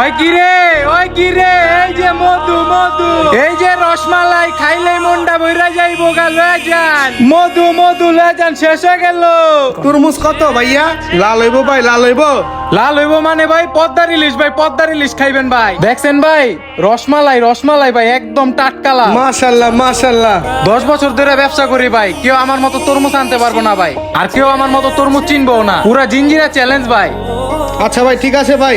ওই কি রে? ওই কি রে? এই যে মধু মধু। এই যে রসমালাই খাইলে মনটা বইরা যাইবো গা লয়ে যান। মধু মধু লয়ে যান শেষ হয়ে গেল। তরমুজ কত ভাইয়া? লাল হইব ভাই লাল হইব। লাল হইব মানে ভাই পদ্মার ইলিশ ভাই পদ্মার ইলিশ খাইবেন ভাই। দেখছেন ভাই? রসমালাই রসমালাই ভাই একদম টাটকা লাল। মাশাল্লাহ মাশাল্লাহ। দশ বছর ধরে ব্যবসা করি ভাই কেউ আমার মতো তরমুজ আনতে পারব না ভাই। আর কেউ আমার মতো তরমুজ চিনবো না। পুরা জিঞ্জিরা চ্যালেঞ্জ ভাই। আচ্ছা ভাই ঠিক আছে ভাই।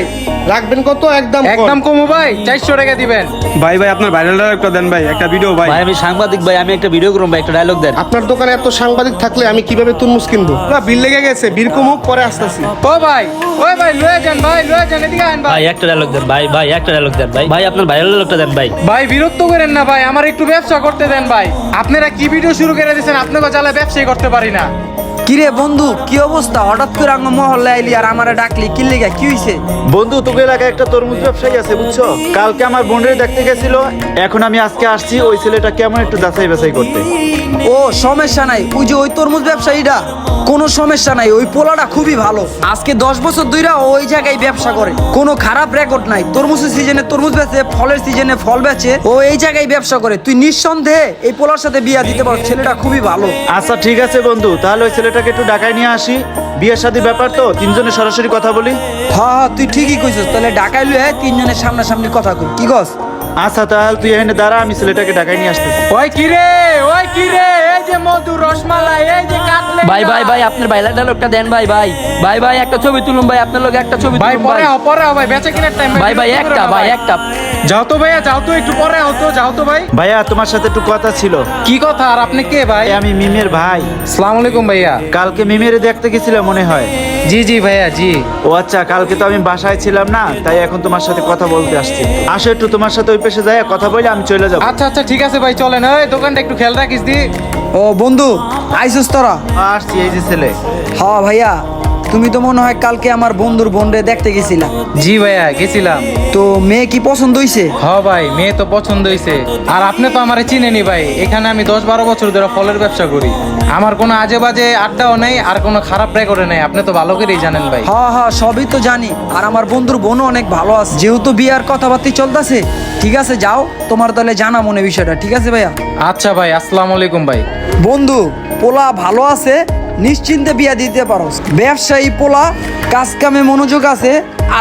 রাখবেন কত? একদম একদম কমু ভাই চারশো টাকা দিবেন। ভাই ভাই আপনার ভাইরাল একটা দেন ভাই একটা ভিডিও ভাই। ভাই আমি সাংবাদিক ভাই আমি একটা ভিডিও করব ভাই একটা ডায়লগ দেন। আপনার দোকানে এত সাংবাদিক থাকলে আমি কীভাবে তরমুজ কিনবো? না, বিল লেগে গেছে বীর কমুক পরে আসতেছি। ও ভাই ওই ভাই লয়ে যান ভাই লয়ে যান এদিকে আন ভাই। ভাই একটা ডায়লগ দেন ভাই ভাই একটা ডায়লগ দেন ভাই। ভাই আপনার ভাইরাল ডায়লগটা দেন ভাই। ভাই বিরক্ত করেন না ভাই আমার একটু ব্যবসা করতে দেন ভাই। আপনারা কি ভিডিও শুরু করে দিয়েছেন? আপনাকে জ্বালা ব্যবসাই করতে পারি না। কিরে বন্ধু, কি অবস্থা? হঠাৎ করে আঙ্গ মহল্লা আইলি আর আমারে ডাকলি, কি লেগা, কি হইছে? বন্ধু, তোকে এলাকায় একটা তরমুজ ব্যবসায়ী আছে, বুঝছ? কালকে আমার বোনের দেখতে গেছিল, এখন আমি আজকে আসছি, ওই ছেলেটা কেমন একটু যাচাই বাছাই করতে। ও সমস্যা নাই। ওই যে ওই তরমুজ ব্যবসায়ীটা কোনো সমস্যা নাই। ওই পোলাটা খুবই ভালো। আজকে দশ বছর ধইরা ও ওই জায়গায় ব্যবসা করে। কোনো খারাপ রেকর্ড নাই। তরমুজের সিজনে তরমুজ বেচে ফলের সিজনে ফল বেচে ও এই জায়গায় ব্যবসা করে। তুই নিঃসন্দেহে এই পোলার সাথে বিয়া দিতে পারো। ছেলেটা খুবই ভালো। আচ্ছা ঠিক আছে বন্ধু। তাহলে ওই ছেলেটাকে একটু ডাকায় নিয়ে আসি। বিয়ের শাদী ব্যাপার তো তিনজনে সরাসরি কথা বলি। হ্যাঁ হ্যাঁ তুই ঠিকই কইছিস। তাহলে ডাকাই লুয়ে তিনজনের সামনাসামনি কথা কই। কি গস আচ্ছা তাহলে তুই এখানে দাঁড়া আমি ছেলেটাকে ডাকায় নিয়ে আসতেছি। ওই কি রে? ওই কি রে? এই যে মধু রসমালাই এই যে কাটলে ভাই ভাই ভাই আপনার ভাইরাল ডায়লগটা দেন ভাই ভাই। ভাই ভাই একটা ছবি তুলুন ভাই আপনার লোক একটা ছবি ভাই তুলুন পরে ভাই। আও পরে আও ভাই বেচে কিনার টাইম ভাই ভাই একটা ভাই একটা। যাও তো ভাইয়া যাও তো একটু পরে আও তো যাও তো ভাই। ভাইয়া তোমার সাথে একটু কথা ছিল। কি কথা আর আপনি কে ভাই? এই আমি মিমের ভাই। আসসালামু আলাইকুম ভাইয়া। কালকে মিমের দেখতে গেছিলাম মনে হয়। জি জি ভাইয়া জি। ও আচ্ছা কালকে তো আমি বাসায় ছিলাম না তাই এখন তোমার সাথে কথা বলতে আসছি। আসো একটু তোমার সাথে ওই পেশে যাই কথা বলে আমি চলে যাব। আচ্ছা আচ্ছা ঠিক আছে ভাই চলেন। ওই দোকানটা একটু খেয়াল রাখিস দি। ও বন্ধু আইসুস তোরা। আসছি এই যে ছেলে। হ্যাঁ ভাইয়া তুমি তো মনে হয় কালকে আমার বন্ধুর বোনরে দেখতে গেছিলা। জি ভাইয়া গেছিলাম। তো মেয়ে কি পছন্দ হইছে? হ ভাই মেয়ে তো পছন্দ হয়েছে আর আপনি তো আমারে চিনেনি ভাই। এখানে আমি দশ বারো বছর ধরে ফলের ব্যবসা করি। আমার কোনো আজে বাজে আড্ডাও নেই আর কোনো খারাপ রেকর্ডে নেই। আপনি তো ভালো করেই জানেন ভাই। হ্যাঁ হ্যাঁ সবই তো জানি। আর আমার বন্ধুর বোনও অনেক ভালো আছে। যেহেতু বিয়ার কথাবার্তা চলতেছে ঠিক আছে যাও। তোমার তাহলে জানা মনে বিষয়টা ঠিক আছে ভাইয়া? আচ্ছা ভাই আসসালামু আলাইকুম ভাই। বন্ধু পোলা ভালো আছে নিশ্চিন্তে বিয়া দিতে পারো ব্যবসায়ী পোলা কাজ কামে মনোযোগ আছে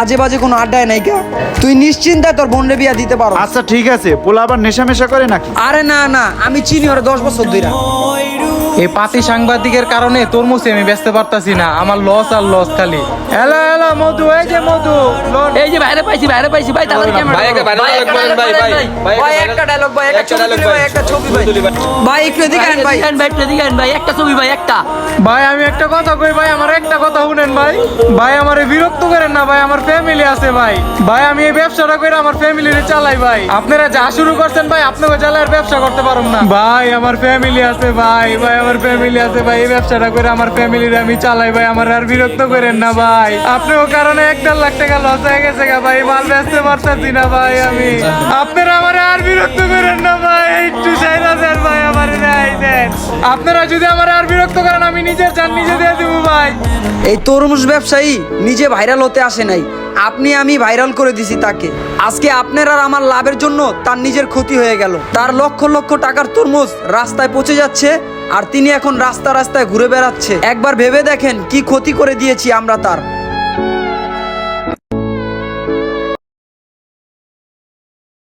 আজে বাজে কোনো আড্ডায় নাই কা। তুই নিশ্চিন্তায় তোর বোনরে বিয়া দিতে পারো আচ্ছা ঠিক আছে। পোলা আবার নেশা মেশা করে নাকি? আরে না না আমি চিনি ওরা দশ বছর ধরে এই পাতি সাংবাদিকের কারণে তরমুজ আমি বেচতে পারতাছি না আমার লস আর লস খালি। হ্যালো হ্যালো মধু এই যে মধু এই যে বাইরে পাইছি বাইরে পাইছি ভাই তাড়াতাড়ি ক্যামেরা ভাই, একটা ভাই একটা ভাই, ভাই। ভাই একটা ডায়লগ ভাই একটা ছবি ভাই একটা ছবি ভাই। ভাই একটু এদিকে আন ভাই। ভাই। একটু এদিকে আন ভাই একটা ছবি ভাই একটা। ভাই আমি একটা কথা কই ভাই আমার একটা কথা শুনেন ভাই। ভাই আমারে বিরক্ত করেন না ভাই আমার ফ্যামিলি আছে ভাই। ভাই আমি এই ব্যবসাটা করে আমার ফ্যামিলিরে চালাই ভাই। আপনারা যা শুরু করছেন ভাই আপনাকে চালাই ব্যবসা করতে পারুম না। ভাই আমার ফ্যামিলি আছে ভাই ভাই আমার ফ্যামিলি আছে ভাই, এই ব্যবসাটা করে আমার ফ্যামিলির আমি চালাই ভাই, আমার আর বিরক্ত করেন না ভাই। আপনিও কারণে এক দেড় লাখ টাকা লস হয়ে গেছে গা ভাই, মাল বেচতে পারতাছি না ভাই আমি। আপনারা আমার আর বিরক্ত করেন না ভাই, একটু সাইরা দেন ভাই, আমার আপনারা যদি আমার আর বিরক্ত করেন, আমি নিজের চান নিজে দিয়ে দেবো ভাই। এই তরমুজ ব্যবসায়ী নিজে ভাইরাল হতে আসে নাই। আপনি আমি ভাইরাল করে দিছি তাকে। আজকে আপনার আর আমার লাভের জন্য তার নিজের ক্ষতি হয়ে গেল। তার লক্ষ লক্ষ টাকার তরমুজ রাস্তায় পচে যাচ্ছে আর তিনি এখন রাস্তা রাস্তায় ঘুরে বেড়াচ্ছে। একবার ভেবে দেখেন কি ক্ষতি করে দিয়েছি আমরা তার।